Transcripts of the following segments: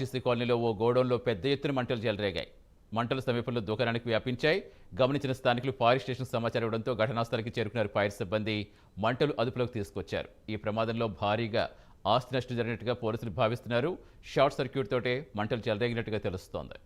RTC కాలనీలో ఓ గోడౌన్లో పెద్ద ఎత్తున మంటలు చెలరేగాయి మంటలు సమీపంలో దుకాణానికి వ్యాపించాయి. గమనించిన స్థానికులు ఫైర్ స్టేషన్ సమాచారం ఇవ్వడంతో ఘటనా స్థలికి చేరుకున్నారు ఫైర్ సిబ్బంది. మంటలు అదుపులోకి తీసుకొచ్చారు. ఈ ప్రమాదంలో భారీగా ఆస్తి నష్టం జరిగినట్టుగా పోలీసులు భావిస్తున్నారు. షార్ట్ సర్క్యూట్ తోటే మంటలు చెలరేగినట్టుగా తెలుస్తోంది.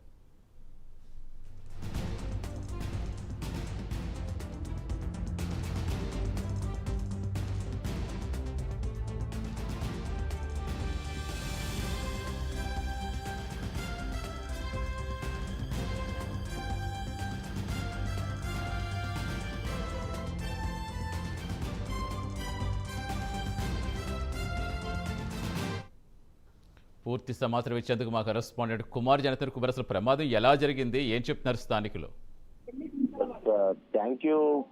పూర్తి సమాచారం ఇచ్చేందుకు మా కరెస్పాండెంట్ కుమార్ జనతన్ కుమార్. అసలు ప్రమాదం ఎలా జరిగింది? ఏం చెప్తున్నారు స్థానికులు? Uh, thank you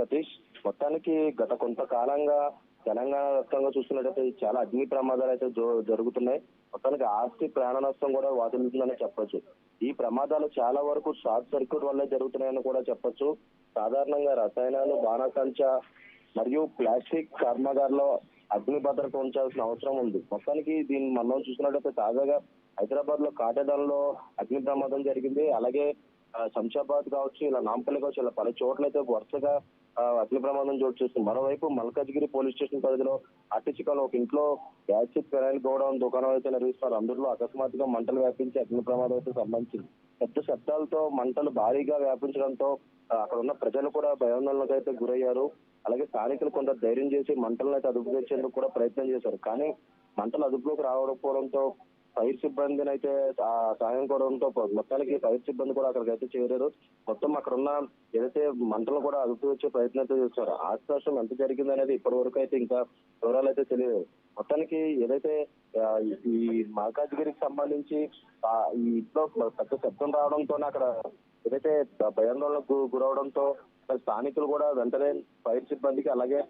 Satish. మొత్తానికి గత కొంతకాలంగా తెలంగాణ వ్యాప్తంగా చూస్తున్నట్టయితే చాలా అగ్ని ప్రమాదాలు అయితే జో- జరుగుతున్నాయి. మొత్తానికి ఆస్తి ప్రాణ నష్టం కూడా వాటిల్లుతుందని చెప్పొచ్చు. ఈ ప్రమాదాలు చాలా వరకు షార్ట్ సర్క్యూట్ వల్లే జరుగుతున్నాయని కూడా చెప్పొచ్చు. సాధారణంగా రసాయనాలు బాణసంచ మరియు ప్లాస్టిక్ కర్మాగారంలో అగ్ని భద్రత ఉంచాల్సిన అవసరం ఉంది. మొత్తానికి దీన్ని మనం చూసినట్టయితే తాజాగా హైదరాబాద్లో కాటేదాన్లో అగ్ని ప్రమాదం జరిగింది. అలాగే శంషాబాద్ కావచ్చు ఇలా నాంపల్లి కావచ్చు ఇలా పలు చోట్ల అయితే వరుసగా అగ్ని ప్రమాదం చోటు చేస్తుంది మరోవైపు మల్కాజ్గిరి పోలీస్ స్టేషన్ పరిధిలో అట్టిచికలో ఒక ఇంట్లో యాసిడ్ పెరాయిల్ గోడౌన్ దుకాణం అయితే నిర్వహిస్తారు అందులో అకస్మాత్తుగా మంటలు వ్యాపించి అగ్ని ప్రమాదం అయితే సంబంధించింది పెద్ద శబ్దాలతో మంటలు భారీగా వ్యాపించడంతో అక్కడ ఉన్న ప్రజలు కూడా భయాందోళనకు అయితే గురయ్యారు. అలాగే స్థానికులు కొంత ధైర్యం చేసి మంటలను అయితే అదుపు తెచ్చేందుకు కూడా ప్రయత్నం చేశారు. కానీ మంటలు అదుపులోకి రావకపోవడంతో ఫైర్ సిబ్బందిని అయితే ఆ సాయం కోవడంతో మొత్తానికి ఫైర్ సిబ్బంది కూడా అక్కడికి అయితే చేరారు. మొత్తం అక్కడ ఉన్న ఏదైతే మంటలు కూడా అదుపు వచ్చే ప్రయత్నం అయితే చేస్తున్నారు. ఆశ్వాసం ఎంత జరిగింది అనేది ఇప్పటి వరకు అయితే ఇంకా వివరాలు అయితే తెలియదు మొత్తానికి ఏదైతే ఈ మల్కాజ్గిరికి సంబంధించి ఆ, ఈ ఇంట్లో పెద్ద శబ్దం రావడంతో అక్కడ ఏదైతే భయాందోళనకు గురవడంతో స్థానికులు కూడా వెంటనే ఫైర్ సిబ్బందికి అలాగే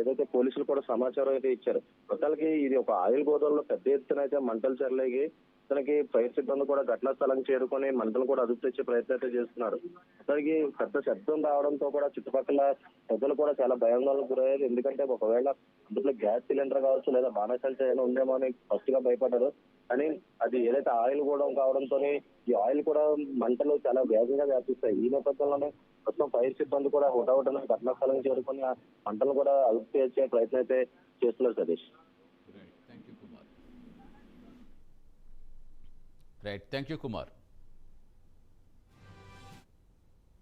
ఏదైతే పోలీసులు కూడా సమాచారం అయితే ఇచ్చారు. మొత్తానికి ఇది ఒక ఆయిల్ గోదావరిలో పెద్ద ఎత్తున అయితే మంటలు చెరలేగి అతనికి ఫైర్ సిబ్బంది కూడా ఘటనా స్థలం చేరుకొని మంటలు కూడా అదుపు తెచ్చే ప్రయత్నం అయితే చేస్తున్నారు. అతనికి పెద్ద శబ్దం రావడంతో కూడా చుట్టుపక్కల ప్రజలు కూడా చాలా భయాందోళనకు గురయ్యారు. ఎందుకంటే ఒకవేళ అందులో గ్యాస్ సిలిండర్ కావచ్చు లేదా బాణసంచ ఏమైనా ఉందేమో అని ఫస్ట్గా భయపడ్డారు. కానీ అది ఏదైతే ఆయిల్ కూడా కావడంతో ఈ ఆయిల్ కూడా మంటలు చాలా వేగంగా వ్యాపిస్తాయి. ఈ నేపథ్యంలోనే మొత్తం ఫైర్ సిబ్బంది కూడా హుటాహుటిన ఘటనా స్థలం చేరుకొని ఆ మంటలు కూడా అదుపు చేసే ప్రయత్నం అయితే చేస్తున్నారు Satish. Right thank you Kumar